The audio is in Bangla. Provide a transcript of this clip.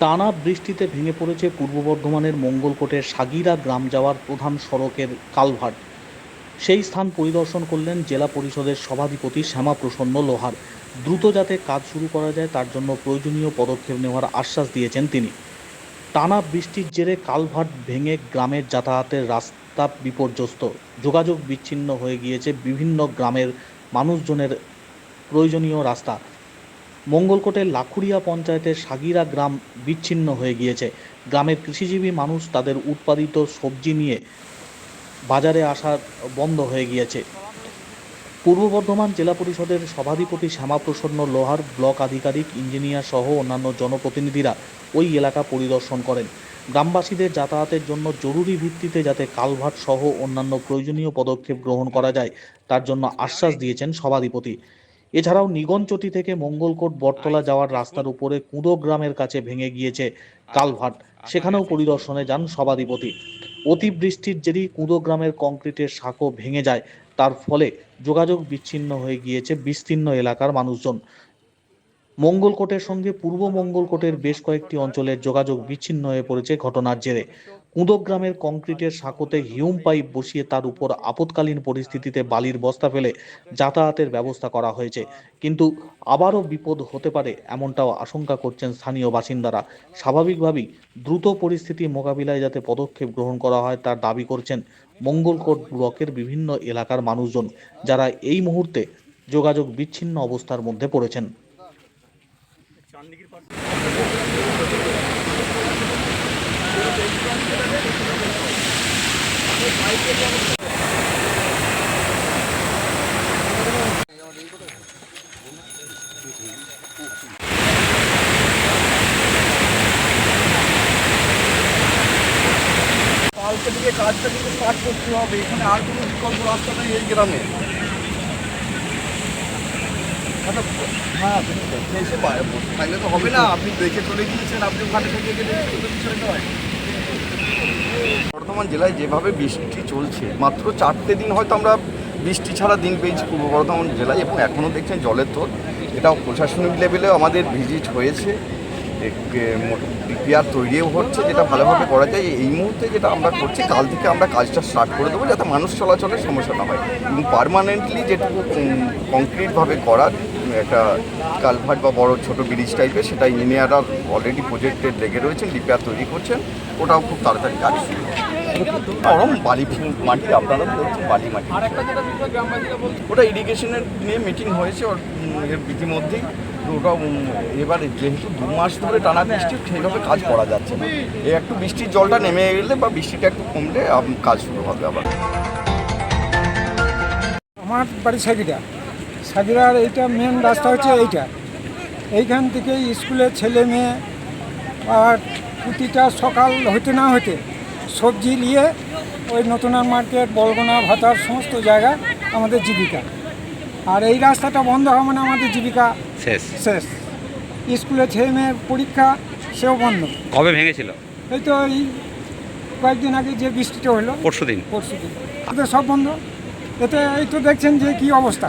টানা বৃষ্টিতে ভেঙে পড়েছে পূর্ব বর্ধমানের মঙ্গলকোটের সাগিরা গ্রাম যাওয়ার প্রধান সড়কের কালভার্ট। সেই স্থান পরিদর্শন করলেন জেলা পরিষদের সভাধিপতি শ্যামাপ্রসন্ন লোহার। দ্রুত যাতে কাজ শুরু করা যায়, তার জন্য প্রয়োজনীয় পদক্ষেপ নেওয়ার আশ্বাস দিয়েছেন তিনি। টানা বৃষ্টির জেরে কালভার্ট ভেঙে গ্রামের যাতায়াতের রাস্তা বিপর্যস্ত। যোগাযোগ বিচ্ছিন্ন হয়ে গিয়েছে বিভিন্ন গ্রামের মানুষজনের প্রয়োজনীয় রাস্তা। মঙ্গলকোটের লাখুরিয়া পঞ্চায়েতের সাগিরা গ্রাম বিচ্ছিন্ন হয়ে গিয়েছে। গ্রামের কৃষিজীবী মানুষ তাদের উৎপাদিত সবজি নিয়ে বাজারে আসা বন্ধ হয়ে গিয়েছে। পূর্ব বর্ধমান জেলা পরিষদের সভাধিপতি শ্যামাপ্রসন্ন লোহার, ব্লক আধিকারিক, ইঞ্জিনিয়ার সহ অন্যান্য জনপ্রতিনিধিরা ওই এলাকা পরিদর্শন করেন। গ্রামবাসীদের যাতায়াতের জন্য জরুরি ভিত্তিতে যাতে কালভার্ট সহ অন্যান্য প্রয়োজনীয় পদক্ষেপ গ্রহণ করা যায়, তার জন্য আশ্বাস দিয়েছেন সভাধিপতি। এছাড়াও নিগঞ্চটি থেকে মঙ্গলকোট, বটতলা যাওয়ার রাস্তার উপরে কুঁদো গ্রামের কাছে ভেঙে গিয়েছে কালভার্ট সেখানেও পরিদর্শনে যান সভাধিপতি। অতিবৃষ্টির জেরি কুঁদো গ্রামের কংক্রিটের সাঁকো ভেঙে যায়। তার ফলে যোগাযোগ বিচ্ছিন্ন হয়ে গিয়েছে বিস্তীর্ণ এলাকার মানুষজন। মঙ্গলকোটের সঙ্গে পূর্ব মঙ্গলকোটের বেশ কয়েকটি অঞ্চলের যোগাযোগ বিচ্ছিন্ন হয়ে পড়েছে ঘটনার জেরে। কুঁদো গ্রামের কংক্রিটের সাঁকোতে হিউম পাইপ বসিয়ে তার উপর আপৎকালীন পরিস্থিতিতে বালির বস্তা ফেলে যাতায়াতের ব্যবস্থা করা হয়েছে। কিন্তু আবারও বিপদ হতে পারে এমনটাও আশঙ্কা করছেন স্থানীয় বাসিন্দারা। স্বাভাবিকভাবেই দ্রুত পরিস্থিতি মোকাবিলায় যাতে পদক্ষেপ গ্রহণ করা হয় তার দাবি করছেন মঙ্গলকোট ব্লকের বিভিন্ন এলাকার মানুষজন, যারা এই মুহূর্তে যোগাযোগ বিচ্ছিন্ন অবস্থার মধ্যে পড়েছেন। কালকে থেকে কাজটা কিন্তু স্টার্ট করতে হবে। এখানে আর কোনো বিকল্প রাস্তা নেই এই গ্রামে। আচ্ছা, হ্যাঁ এসে বাইরে থাকলে তো হবে না। আপনি দেখে চলে গিয়েছেন আপনি ওখানে থেকে গেলে নয় বর্ধমান জেলায় যেভাবে বৃষ্টি চলছে, মাত্র চারটে দিন হয়তো আমরা বৃষ্টি ছাড়া দিন পেয়েছি পূর্ব বর্ধমান জেলায় এবং এখনও দেখছেন জলের তোর এটাও প্রশাসনিক লেভেলেও আমাদের ভিজিট হয়েছে। ডিপিআর তৈরিও হচ্ছে, যেটা ভালোভাবে করা যায়। এই মুহূর্তে যেটা আমরা করছি, কাল থেকে আমরা কাজটা স্টার্ট করে দেবো, যাতে মানুষ চলাচলের সমস্যা না হয়। এবং পারমানেন্টলি যেটুকু কংক্রিটভাবে করার একটা কালভার্ট বা বড় ছোট ব্রিজ টাইপের সেটা ইঞ্জিনিয়াররা অলরেডি প্রজেক্টের লেগে রয়েছেন ডিপিআর তৈরি করছেন। ওটাও খুব তাড়াতাড়ি কাজ শুরু। নরম বালি মাটি আপনারা দেখছেন বালি মাটি। ওটা ইরিগেশনের নিয়ে মিটিং হয়েছে ওর এর ইতিমধ্যেই। তো ওটা এবার যেহেতু দু মাস ধরে টানা বৃষ্টি সেইভাবে কাজ করা যাচ্ছে না। এই একটু বৃষ্টির জলটা নেমে গেলে বা বৃষ্টিটা একটু কমলে কাজ শুরু হবে আবার। আমার বাড়ি সাগিরা সাগিরার এইটা মেন রাস্তা হচ্ছে এইটা। এইখান থেকে স্কুলের ছেলে মেয়ে আর প্রতিটা সকাল হতে না হতে সবজি নিয়ে ওই নতুনার মার্কেট বলগোনা ভাতার সমস্ত জায়গা আমাদের জীবিকা। আর এই রাস্তাটা বন্ধ হওয়া মানে আমাদের জীবিকা শেষ। শেষ। স্কুলের ছেলে মেয়ের পরীক্ষা সেও বন্ধ। কবে ভেঙেছিল? এই তো এই কয়েকদিন আগে যে বৃষ্টিটা হলো পরশু দিন পরশু দিন সব বন্ধ। এতে এই তো দেখছেন যে কি অবস্থা।